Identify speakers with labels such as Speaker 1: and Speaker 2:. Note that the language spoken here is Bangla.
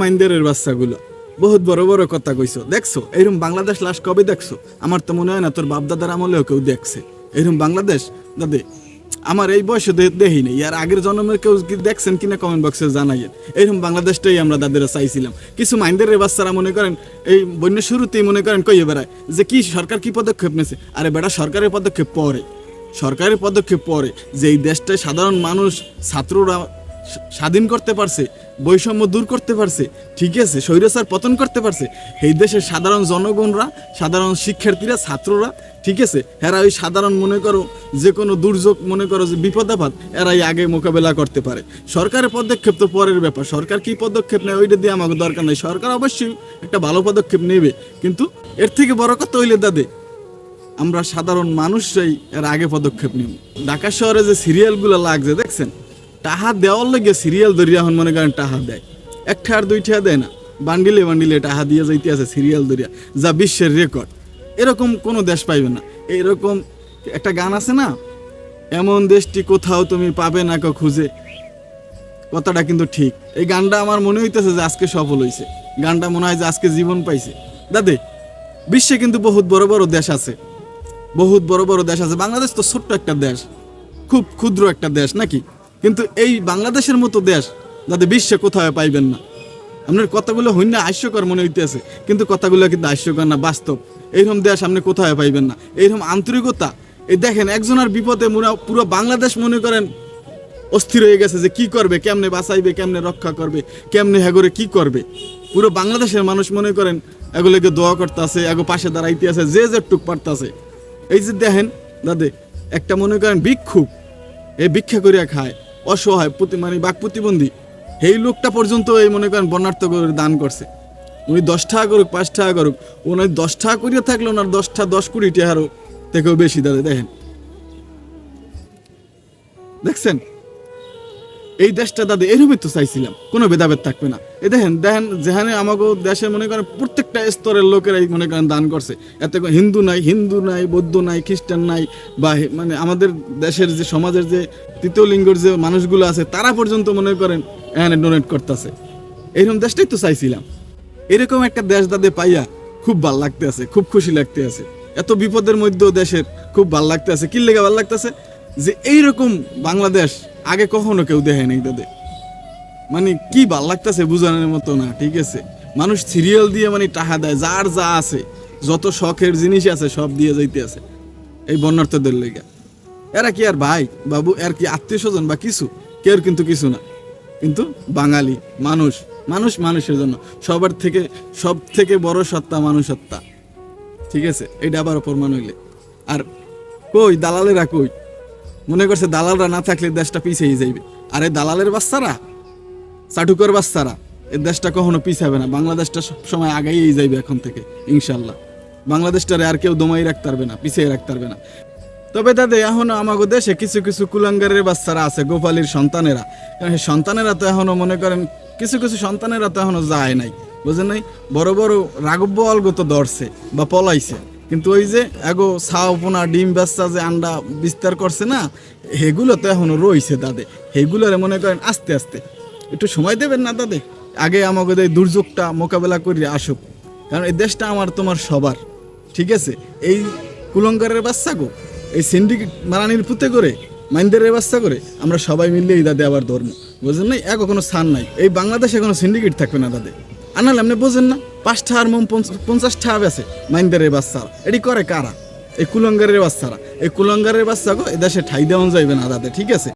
Speaker 1: মাইন্দারের বাচ্চাগুলো। বহুত বড় বড় কথা কইছো। দেখছ? এরকম বাংলাদেশ লাশ কবে দেখছ? আমার তো মনে হয় না তোর বাপদাদার আমলেও কেউ দেখছে। এরকম বাংলাদেশ? দাদে, আমার এই বয়সে দেখি নেই। আর আগের জন্মের কেউ দেখছেন কিনা কমেন্ট বক্সে জানাইয়েন। এরকম বাংলাদেশটাই আমরা দাদেরা চাইছিলাম। কিছু মাইন্দারের বাচ্চারা মনে করেন, এই বন্যের শুরুতেই মনে করেন কইয়ে বেড়ায় যে কি সরকার কি পদক্ষেপ নিয়েছে? আরে বেটা, সরকারের পদক্ষেপ পরে। সরকারের পদক্ষেপ পরে। যে এই দেশটায় সাধারণ মানুষ ছাত্ররা স্বাধীন করতে পারছে বৈষম্য দূর করতে পারছে। ঠিক আছে, স্বৈরাচার পতন করতে পারছে। এই দেশের সাধারণ জনগণরা, সাধারণ শিক্ষার্থীরা, ছাত্ররা, ঠিক আছে, এরা ওই সাধারণ মনে করো যে কোনো দুর্যোগ মনে করো যে বিপদ আপদ, এরাই আগে মোকাবেলা করতে পারে। সরকারের পদক্ষেপ তো পরের ব্যাপার। সরকার কি পদক্ষেপ নেয় ওইটা দিয়ে আমাকে দরকার নেই। সরকার অবশ্যই একটা ভালো পদক্ষেপ নেবে। কিন্তু এর থেকে বড় কথা হইলে দাদে, আমরা সাধারণ মানুষরাই এর আগে পদক্ষেপ নিব। ঢাকা শহরে যে সিরিয়ালগুলো লাগছে, দেখছেন? টাহা দেওয়ার লেগে সিরিয়াল ধরিয়া এখন মনে করেন টাহা দেয়। একটা আর দুইটা দেয় না। বান্ডিলে বান্ডিলে টাহা দিয়ে যাইতে আছে সিরিয়াল ধরিয়া, যা বিশ্বের রেকর্ড এরকম কোনো দেশ পাইবে না। এরকম একটা গান আছে না, এমন দেশটি কোথাও তুমি পাবে না কো খুঁজে। কথাটা কিন্তু ঠিক। এই গানটা আমার মনে হইতেছে যে আজকে সফল হয়েছে গানটা মনে হয় যে আজকে জীবন পাইছে। দাদে, বিশ্বে কিন্তু বহুত বড় বড় দেশ আছে। বহুত বড় বড় দেশ আছে। বাংলাদেশ তো ছোট্ট একটা দেশ। খুব ক্ষুদ্র একটা দেশ, নাকি? কিন্তু এই বাংলাদেশের মতো দেশ যাতে বিশ্বে কোথাও পাইবেন না। আপনার কথাগুলো হইন না হাস্যকর মনে হইতেছে, কিন্তু কথাগুলো কিন্তু হাস্যকর না, বাস্তব। এইরকম দেশ আপনি কোথাও পাইবেন না। এইরকম আন্তরিকতা, এই দেখেন একজনের বিপদে মোরা পুরো বাংলাদেশ মনে করেন অস্থির হয়ে গেছে যে কি করবে, কেমনে বাঁচাইবে, কেমনে রক্ষা করবে, কেমনে হ্যাগরে কি করবে। পুরো বাংলাদেশের মানুষ মনে করেন এগুলোকে দোয়া করতে আছে এগো পাশে দাঁড়াইতে আছে যে যে টুক পারতাছে। এই যে দেখেন দাদে, একটা মনে করেন ভিক্ষুক এই ভিক্ষা করিয়া খায়। অসহায় প্রতি মানে বাক প্রতিবন্ধী। এই লোকটা পর্যন্ত এই মনে করেন বর্ণার্থ করে দান করছে। উনি দশ টাকা করুক, পাঁচ টাকা করুক, উনি দশ টাকা করিয়া থাকলে ওনার দশটা দশ কুড়ি টাকারও থেকেও বেশি দাদা দেখেন। দেখছেন? এই দেশটা দাদা এরকমই তো চাইছিলাম। কোনো ভেদাভেদ থাকবে না। এই দেখেন দেখেন, যেখানে আমাকে দেশে মনে করেন প্রত্যেকটা স্তরের লোকেরাই মনে করেন দান করছে। এতে হিন্দু নাই হিন্দু নাই, বৌদ্ধ নাই, খ্রিস্টান নাই, বা মানে আমাদের দেশের যে সমাজের যে তৃতীয় লিঙ্গের যে মানুষগুলো আছে, তারা পর্যন্ত মনে করেন এখানে ডোনেট করতেছে। এইরকম দেশটাই তো চাইছিলাম। এরকম একটা দেশ দাদে পাইয়া খুব ভালো লাগতে আছে, খুব খুশি লাগতে আছে। এত বিপদের মধ্যেও দেশের খুব ভালো লাগতে আছে। কি লেগে ভালো লাগতেছে? যে এইরকম বাংলাদেশ আগে কখনো কেউ দেখে নাই তাদের। মানে কি ভালো লাগতেছে বুঝানোর মতো না, ঠিক আছে? মানুষ সিরিয়াল দিয়ে মানে টাকা দেয়, যার যা আছে, যত শখের জিনিস আছে, সব দিয়ে যাইতে আছে এই বন্যার্থদের লেগে। এরা কি আর ভাই, বাবু, এর কি আত্মীয় স্বজন বা কিছু? কেউ কিন্তু কিছু না। কিন্তু বাঙালি, মানুষ মানুষ মানুষের জন্য, সবার থেকে সব থেকে বড় সত্তা মানুষ সত্তা ঠিক আছে? এটা আবার অপরমান হইলে। আর কই, দালালেরা কই? মনে করছে দালালরা না থাকলে দেশটা পিছিয়ে যাইবে। আর এই দালালের বাচ্চারা, চাটুকর বাচ্চারা, এই দেশটা কখনো পিছাবে না। বাংলাদেশটা সবসময় আগেই যাইবে এখন থেকে ইনশাল্লাহ বাংলাদেশটারে আর কেউ দমাই রাখতে পারবে না, পিছিয়ে রাখতে পারবে না। তবে দাদা এখনও আমাকে দেশে কিছু কিছু কুলাঙ্গারের বাচ্চারা আছে, গোপালীর সন্তানেরা। কারণ সেই সন্তানেরা তো এখনও মনে করেন, কিছু কিছু সন্তানেরা তো এখনও যায় নাই। বুঝেন নাই? বড় বড় রাগব্য অলগ তো ধরছে বা পলাইছে। কিন্তু ওই যে এগো ছাও পোনা, ডিম বাচ্চা যে আন্ডা বিস্তার করছে না সেগুলো তো এখনও রয়েছে দাদে। সেগুলোরে মনে করেন আস্তে আস্তে। একটু সময় দেবেন না দাদে? আগে আমাকে এই দুর্যোগটা মোকাবেলা করি আসুক। কারণ এই দেশটা আমার, তোমার সবার। ঠিক আছে? এই কুলঙ্কারের বাচ্চা গো, এই সিন্ডিকেট মারানির পুঁতে করে, মাইন্দারের বাচ্চা করে, আমরা সবাই মিললে এই দাদে আবার ধর্ম। বুঝলেন নাই? এক কোনো স্থান নাই। এই বাংলাদেশে কোনো সিন্ডিকেট থাকবে না দাদে। আনালে আপনি বোঝেন না, পাঁচটা আর মোম পঞ্চাশটা টাকা আছে, মাইন্দারের বাচ্চারা এটি করে কারা? এই কুলঙ্গারের বাচ্চারা। এই কুলঙ্গারের বাচ্চা গো এদেশে দেশে ঠাই দেওয়া যাইবে না দাদা ঠিক আছে?